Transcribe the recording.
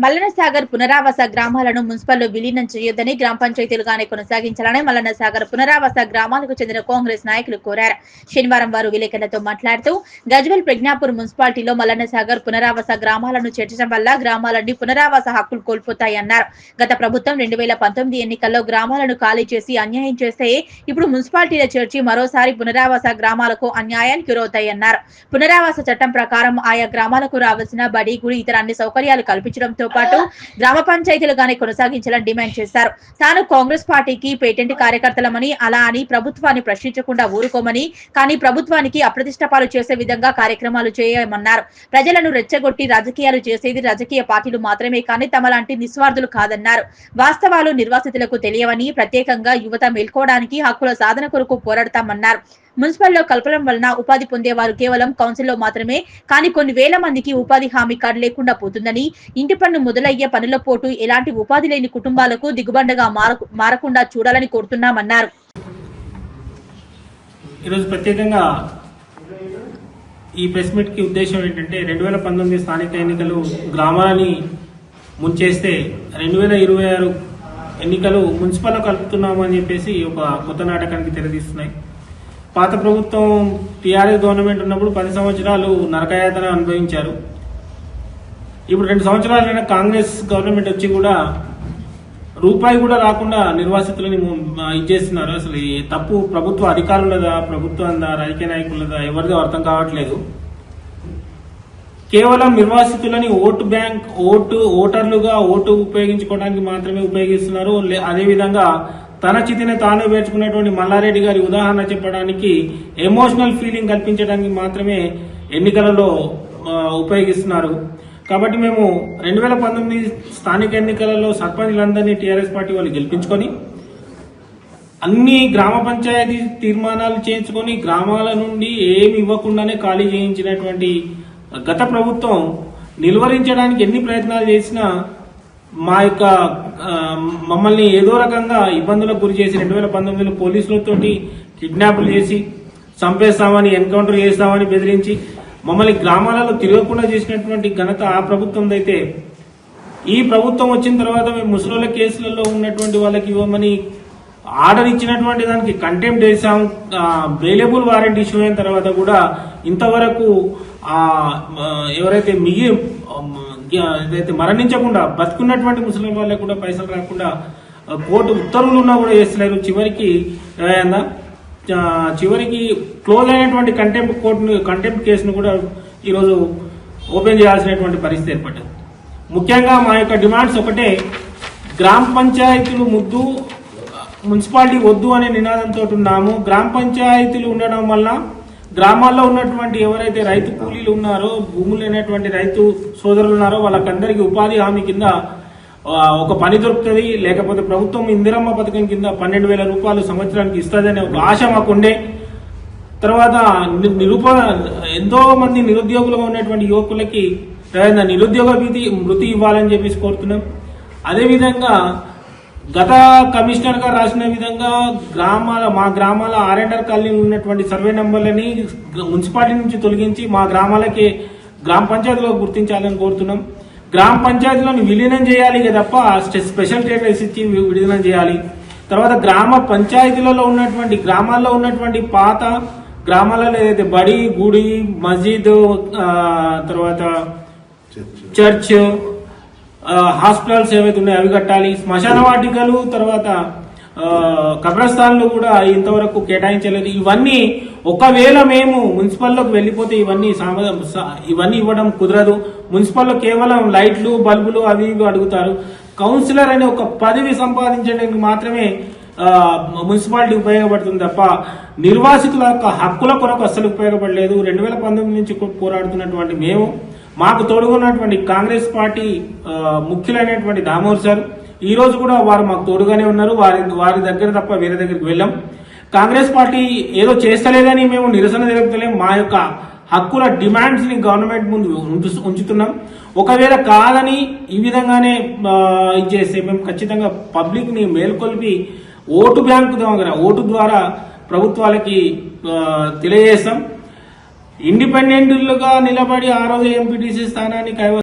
మల్లన సాగర్ పునరావాస గ్రామాలను మున్సిపల్లో విలీనం చేయొద్దని గ్రామ పంచాయతీలుగానే కొనసాగించాలని మల్లన సాగర్ పునరావాస గ్రామాలకు చెందిన కాంగ్రెస్ నాయకులు కోరారు. శనివారం వారు విలేకరులతో మాట్లాడుతూ గజ్వెల్ ప్రజ్ఞాపూర్ మున్సిపాలిటీలో మల్లన సాగర్ పునరావాస గ్రామాలను చేర్చడం వల్ల గ్రామాలన్నీ పునరావాస హక్కులు కోల్పోతాయన్నారు గత ప్రభుత్వం రెండు వేల పంతొమ్మిది ఎన్నికల్లో గ్రామాలను ఖాళీ చేసి అన్యాయం చేస్తే ఇప్పుడు మున్సిపాలిటీల చేర్చి మరోసారి పునరావాస గ్రామాలకు అన్యాయానికి గురవుతాయన్నారు పునరావాస చట్టం ప్రకారం ఆయా గ్రామాలకు రావాల్సిన బడి గుడి ఇతర అన్ని సౌకర్యాలు కల్పించడంతో పాటు గ్రామ పంచాయతీలుగానే కొనసాగించాలని డిమాండ్ చేశారు. తాను కాంగ్రెస్ పార్టీకి పేటెంట్ కార్యకర్తలమని అలా అని ప్రభుత్వాన్ని ప్రశ్నించకుండా ఊరుకోమని కానీ ప్రభుత్వానికి అప్రతిష్ట పాలు చేసే విధంగా కార్యక్రమాలు చేయమన్నారు. ప్రజలను రెచ్చగొట్టి రాజకీయాలు చేసేది రాజకీయ పార్టీలు మాత్రమే కానీ తమలాంటి నిస్వార్థులు కాదన్నారు. వాస్తవాలు నిర్వాసితులకు తెలియవని ప్రత్యేకంగా యువత మేల్కోవడానికి హక్కుల సాధన కొరకు పోరాడతామన్నారు. మున్సిపల్లో కల్పడం వలన ఉపాధి పొందేవారు కేవలం కౌన్సిల్లో మాత్రమే కానీ కొన్ని వేల మందికి ఉపాధి హామీ కార్డు లేకుండా పోతుందని ఇంటి పన్ను మొదలయ్యే పనుల పోటు ఎలాంటి ఉపాధి లేని కుటుంబాలకు దిగుబండగా మారకుండా చూడాలని కోరుతున్నామన్నారు. ఈరోజు ప్రత్యేకంగా ఈ ప్రెస్ మీట్కి ఉద్దేశం ఏంటంటే రెండు వేల పంతొమ్మిది స్థానిక ఎన్నికలు గ్రామాలని ముంచేస్తే రెండు వేల ఇరవై ఆరు ఎన్నికలు మున్సిపల్ కలుపుతున్నామని చెప్పేసి ఒక కొత్త నాటకానికి తెరదీస్తున్నాయి పాత ప్రభుత్వం టీఆర్ఎస్ గవర్నమెంట్ ఉన్నప్పుడు పది సంవత్సరాలు నరకయాతన అనుభవించారు. ఇప్పుడు రెండు సంవత్సరాలైన కాంగ్రెస్ గవర్నమెంట్ వచ్చి కూడా రూపాయి కూడా రాకుండా నిర్వాసితులని ఇచ్చేస్తున్నారు. అసలు ఈ తప్పు ప్రభుత్వ అధికారులదా ప్రభుత్వందా రాజకీయ నాయకులదా ఎవరిదో అర్థం కావట్లేదు. కేవలం నిర్వాసితులని ఓటు బ్యాంక్ ఓటు ఓటర్లుగా ఓటు ఉపయోగించుకోవడానికి మాత్రమే ఉపయోగిస్తున్నారు. లే- అదేవిధంగా తన చితిని తాను వేర్చుకునేటువంటి మల్లారెడ్డి గారి ఉదాహరణ చెప్పడానికి ఎమోషనల్ ఫీలింగ్ కల్పించడానికి మాత్రమే ఎన్నికలలో ఉపయోగిస్తున్నారు. కాబట్టి మేము రెండు వేల పంతొమ్మిది స్థానిక ఎన్నికలలో సర్పంచ్లందరినీ టీఆర్ఎస్ పార్టీ వాళ్ళు గెలిపించుకొని అన్ని గ్రామ పంచాయతీ తీర్మానాలు చేయించుకొని గ్రామాల నుండి ఏమి ఇవ్వకుండానే ఖాళీ చేయించినటువంటి గత ప్రభుత్వం నిలువరించడానికి ఎన్ని ప్రయత్నాలు చేసినా మా యొక్క మమ్మల్ని ఏదో రకంగా ఇబ్బందులకు గురి చేసి రెండు వేల పంతొమ్మిదిలో పోలీసులతోటి కిడ్నాప్లు చేసి చంపేస్తామని ఎన్కౌంటర్ చేస్తామని బెదిరించి మమ్మల్ని గ్రామాలలో తిరగకుండా చేసినటువంటి ఘనత ఆ ప్రభుత్వం అయితే. ఈ ప్రభుత్వం వచ్చిన తర్వాత మేము ముసలోళ్ళ కేసులలో ఉన్నటువంటి వాళ్ళకి ఇవ్వమని ఆర్డర్ ఇచ్చినటువంటి దానికి కంటెంప్ట్ చేశాం. బెయిలబుల్ వారెంట్ ఇష్యూ అయిన తర్వాత కూడా ఇంతవరకు ఎవరైతే మిగి ఏదైతే మరణించకుండా బతుకున్నటువంటి ముసలి వాళ్ళకి కూడా పైసలు రాకుండా కోర్టు ఉత్తర్వులు ఉన్నా కూడా చేస్తలేరు చివరికి ఏమైందా చివరికి క్లోజ్ అయినటువంటి కంటెంప్ట్ కోర్టును కంటెంప్ట్ కేసును కూడా ఈరోజు ఓపెన్ చేయాల్సినటువంటి పరిస్థితి ఏర్పడ్డది. ముఖ్యంగా మా యొక్క డిమాండ్స్ ఒకటే గ్రామ పంచాయతీలు ముద్దు మున్సిపాలిటీ వద్దు అనే నినాదంతో ఉన్నాము. గ్రామ పంచాయతీలు ఉండడం వల్ల గ్రామాల్లో ఉన్నటువంటి ఎవరైతే రైతు కూలీలు ఉన్నారో భూములు లేనటువంటి రైతు సోదరులు ఉన్నారో వాళ్ళకందరికీ ఉపాధి హామీ కింద ఒక పని దొరుకుతుంది. లేకపోతే ప్రభుత్వం ఇందిరమ్మ పథకం కింద పన్నెండు వేల రూపాయలు సంవత్సరానికి ఇస్తుందనే ఒక ఆశ మాకుండే. తర్వాత నిరుప ఎంతో మంది నిరుద్యోగులుగా ఉన్నటువంటి యువకులకి నిరుద్యోగ భీతి మృతి ఇవ్వాలని చెప్పేసి కోరుతున్నాం. అదేవిధంగా గత కమిషనర్ గారు రాసిన విధంగా గ్రామాల మా గ్రామాల ఆర్ఎండర్ కాలనీ ఉన్నటువంటి సర్వే నంబర్లని మున్సిపాలిటీ నుంచి తొలగించి మా గ్రామాలకి గ్రామ పంచాయతీలో గుర్తించాలని కోరుతున్నాం. గ్రామ పంచాయతీలను విలీనం చేయాలి తప్ప స్పెషల్ స్టేటస్ ఇచ్చి విలీనం చేయాలి. తర్వాత గ్రామ పంచాయతీలలో ఉన్నటువంటి గ్రామాల్లో ఉన్నటువంటి పాత గ్రామాలలో ఏదైతే బడి గుడి మస్జిద్ తర్వాత చర్చ్ హాస్పిటల్స్ ఏవైతే ఉన్నాయో అవి కట్టాలి. శ్మశాన వాటికలు తర్వాత కబ్రస్థాన్లు కూడా ఇంతవరకు కేటాయించలేదు. ఇవన్నీ ఒకవేళ మేము మున్సిపల్లోకి వెళ్ళిపోతే ఇవన్నీ ఇవన్నీ ఇవ్వడం కుదరదు. మున్సిపల్లో కేవలం లైట్లు బల్బులు అవి ఇవి అడుగుతారు. కౌన్సిలర్ అనే ఒక పదవి సంపాదించడానికి మాత్రమే మున్సిపాలిటీ ఉపయోగపడుతుంది తప్ప నిర్వాసితుల యొక్క హక్కుల కొరకు అస్సలు ఉపయోగపడలేదు. రెండు వేల పంతొమ్మిది నుంచి పోరాడుతున్నటువంటి మేము మాకు తోడుగున్నటువంటి కాంగ్రెస్ పార్టీ ముఖ్యులైనటువంటి దామోదర్ సార్. ఈ రోజు కూడా వారు మాకు తోడుగానే ఉన్నారు. వారి వారి దగ్గర తప్ప వేరే దగ్గరికి వెళ్ళాం. కాంగ్రెస్ పార్టీ ఏదో చేస్తలేదని మేము నిరసన తెలుపుతలేం. మా యొక్క హక్కుల డిమాండ్స్ని గవర్నమెంట్ ముందు ఉంచుతున్నాం. ఒకవేళ కాదని ఈ విధంగానే ఇచ్చేస్తే ఇది మేము ఖచ్చితంగా పబ్లిక్ని మేల్కొల్పి ఓటు బ్యాంకు ద్వారా ఓటు ద్వారా ప్రభుత్వాలకి తెలియజేస్తాం. ఇండిపెండెంట్లుగా నిలబడి ఆ రోజు ఎంపీటీసీ స్థానాన్ని కైవ